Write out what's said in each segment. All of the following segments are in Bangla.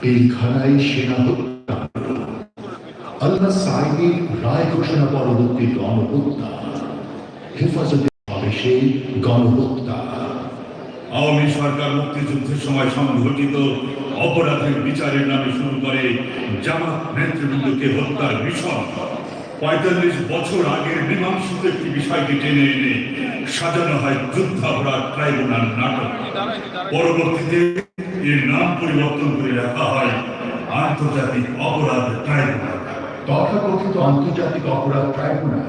পিলখানায় সেনা হত্যা আল্লাহ সাইদির রায় ঘোষণা পরবর্তী গণহত্যা। হেফাজতে সমাবেশে গণহত্যা। আওয়ামী সরকার মুক্তিযুদ্ধের সময় সংঘটিত অপরাধের বিচারের নামে শুরু করে জামাত নেতৃবৃন্দকে হত্যার বিষয় পঁয়তাল্লিশ বছর আগের মীমাংসিত একটি বিষয়কে টেনে এনে সাজানো হয় যুদ্ধাপরাধ ট্রাইব্যুনাল নাটক। পরবর্তীতে এর নাম পরিবর্তন করে রাখা হয় আন্তর্জাতিক অপরাধ ট্রাইব্যুনাল। তথাকথিত আন্তর্জাতিক অপরাধ ট্রাইব্যুনাল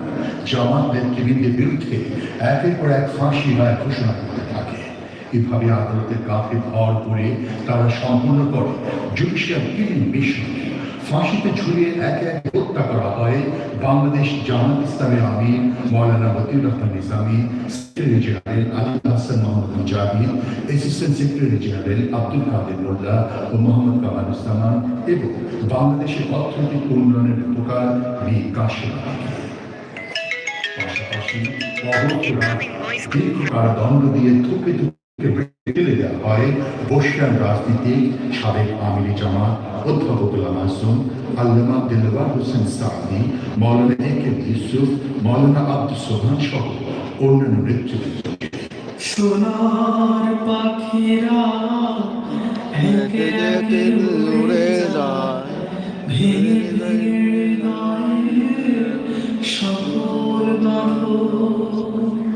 জামাত নেতৃবৃন্দের বিরুদ্ধে একের পর এক ফাঁসি রায় ঘোষণা করতে থাকে। এভাবে আদালতের কাফে ভর করে তারা সম্পন্ন করে জুডিশিয়াল কিলিং মিশন। ফাঁসিতে ঝুলিয়ে একে একে হত্যা করা হয়। বাংলাদেশ জামাত ইসলামের আমির Maulana Motiur Rahman Nizami, secretary general Ali Hasan Mohammad Mujahid assistant secretary general Abdul Kader Molla ও মোহাম্মদ কামালুজ্জামান এবং বাংলাদেশের অর্থনৈতিক উন্নয়নের কাশেম দিয়ে হয় বসিয়ান রাজনীতিক সাবেক আমিরি জামাত। অধ্যাপকুল্লাহ মাসুম আল্লামা দিলওয়ার হোসেন সাদি মৌলানা এ কে ইউসুফ মৌলানা আব্দুল সোহান সহ অন্যান্য নেতৃত্ব সোনার পাখিরা একে একে উড়ে যায় ভেঙে ভেঙে হৃদয়ে সকল বাঁধন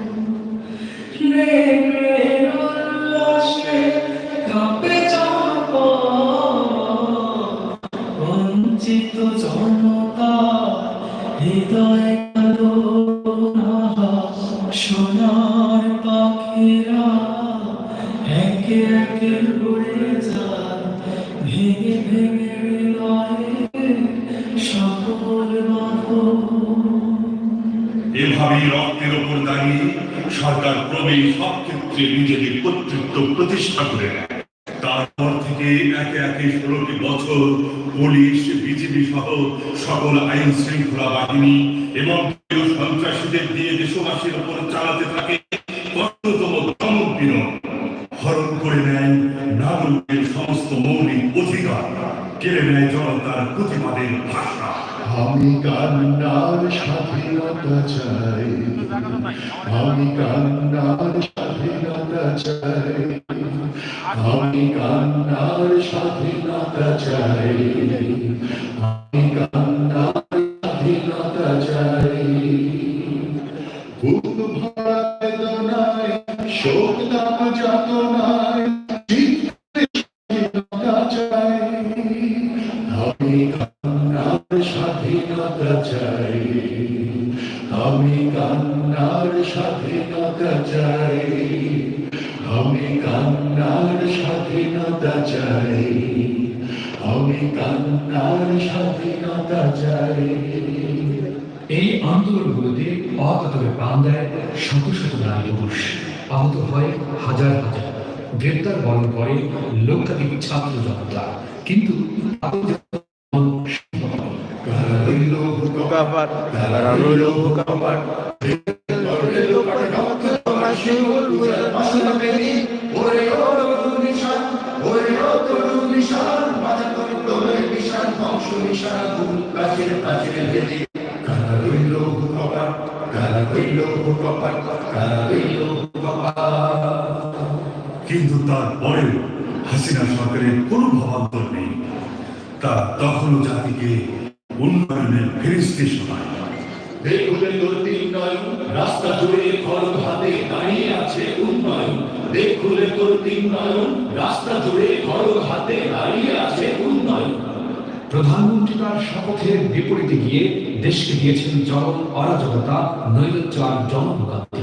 রক্তের ওপর দাঁড়িয়ে সরকার ক্রমেই সব ক্ষেত্রে নিজেদের কর্তৃত্ব প্রতিষ্ঠা করে নেয়। তারপর থেকে একে একে ষোলোটি বছর পুলিশ বিজেপি সহ সকল আইন শৃঙ্খলা বাহিনী এবং সন্ত্রাসীদের দিয়ে দেশবাসীর উপর চালাতে থাকে দমন পীড়ন। হরণ করে নেয় নাগরিকের সমস্ত মৌলিক অধিকার, কেড়ে নেয় জনতার প্রতিবাদের ভাষা। স্বাধীনতা চাই আমি কান্নার স্বাধীনতা চাই। আমি কান্নার স্বাধীনতা চাই। আমি কান্নার স্বাধীনতা চাই। বুক ভরা বেদনায় শোক দাম যাতনায় স্বাধীনতা চাই আমি কান্নার স্বাধীনতা চাই আমি কান্নার স্বাধীনতা চাই আমি কান্নার স্বাধীনতা চাই এই আন্দোলনগুলোতে অকাতরে প্রাণ দেয় শত শত নারী পুরুষ। আহত হয় হাজার হাজার। গ্রেপ্তার বরণ করে লক্ষাধিক ছাত্র জনতা। কিন্তু কপাট কারা রইল কিন্তু তারপরেও হাসিনা সরকারের কোনো ভাবান্তর নেই। তা তখনও জাতিকে উন্নয়নের ফেরিস্তে শোনায় দেখুলে তোর তিন রাস্তা জুড়ে খড়গ হাতে দাঁড়িয়ে আছে উন্নয়ন। দেখুলে তোর তিন নয়ন রাস্তা জুড়ে খড়গ হাতে দাঁড়িয়ে আছে উন্নয়ন। প্রধানমন্ত্রী তার শপথের বিপরীতে গিয়ে দেশকে দিয়েছেন চরম অরাজকতা নৈরাজ্য আর জনভোগান্তি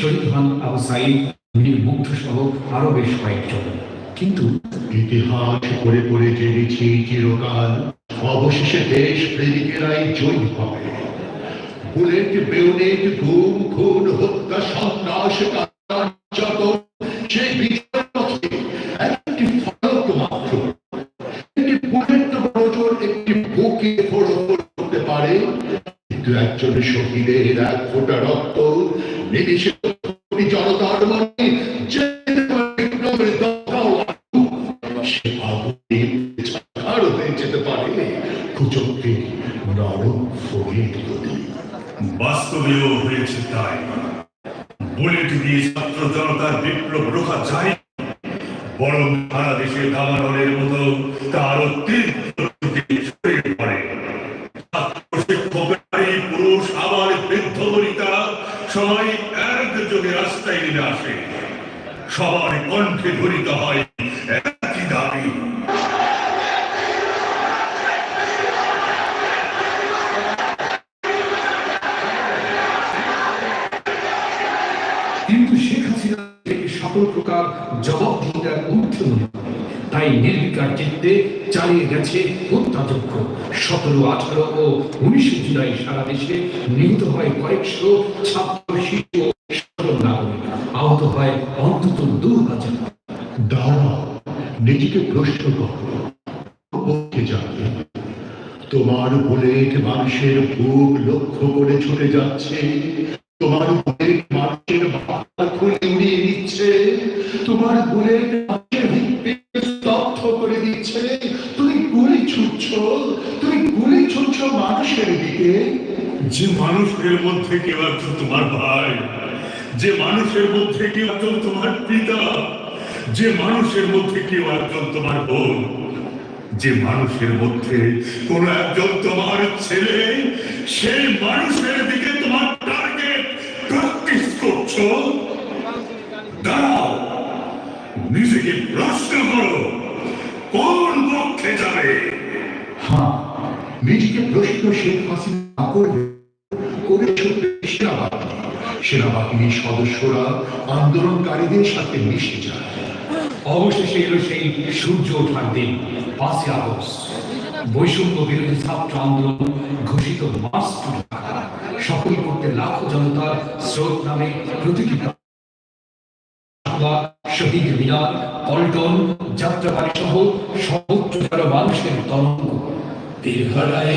শহীদ হন আবু সাইদ মীর মুগ্ধ সহ আরও বেশ কয়েকজন। কিন্তু ইতিহাস পড়ে পড়ে জেনেছি চিরকাল, অবশেষে দেশ প্রেমিকেরাই জয়ী হবে। বুলেট, বেউনেট, গুম, খুন, হত্যা, সন্ত্রাস নির্যাতন সেই পথে একটি ফলক মাত্র। একটি বুলেট নজর একটি বুকে ফোড় করতে পারে, কিন্তু একজন শহীদের এক ফোঁটা রক্ত কোটি জনতার মনে সে আগুনে ছাড় যেতে পারে। কুচককে নরম ফোড়ে গতি বাস্তবেও হয়েছে তাই। বুলেট দিয়ে ছাত্র জনতার বিপ্লব রোখা যায়। বরং সারা দেশে দাবানলের মতো তার তীব্র রাস্তায় নেমে আসে সবার কণ্ঠে ধ্বনিত হয় একই দাবি। কিন্তু শেখ হাসিনা সকল প্রকার জবাবদিহিতার ঊর্ধ্বে মনে তাই নির্বিকার চিত্তে চালিয়ে গেছে হত্যাযজ্ঞ। সতেরো, আঠারো ও উনিশে জুলাই সারা দেশে নিহত হয় কয়েকশো ছাত্র শিশু ও সাধারণ নাগরিক আহত হয় অন্তত দু হাজার দাও, নিজেকে প্রশ্ন করো, পক্ষে যাবে তোমার বুলেট মানুষের বুক লক্ষ্য করে ছুটে যাচ্ছে, তোমার বুলেট মানুষের খুলে উড়িয়ে দিচ্ছে, তোমার বুলেট মানুষের স্তব্ধ করে দিচ্ছে। তুমি গুলি ছুটছ, তুমি গুলি ছুটছ মানুষের দিকে। যে মানুষের মধ্যে কেউ একজন তোমার ভাই, যে মানুষের মধ্যে কেউ একজন তোমার পিতা যে মানুষের মধ্যে কেউ একজন তোমার বোন, যে মানুষের মধ্যে কোন একজন তোমার ছেলে, সেই মানুষের দিকে তোমার টার্গেট প্র্যাকটিস করছ। দাঁড়াও, নিজেকে প্রশ্ন করো, কোন পক্ষে যাবে? হ্যাঁ নিজেকে প্রশ্ন শেখ হাসিনা করবে করে সেনাবাহিনী। সেনাবাহিনীর সদস্যরা আন্দোলনকারীদের সাথে মিশে যায়। অবশেষে এলো সেই সূর্য ওঠার দিন, পাঁচই আগস্ট। বৈষম্য বিরোধী ছাত্র আন্দোলন ঘোষিত মার্চ টু সফল করতে লাখো জনতার স্রোত নামে প্রতিটি শহীদ মিনার, পল্টন যাত্রাবাড়ি সহ সর্বোচ্চ মানুষের তরঙ্গ। দীর্ঘায়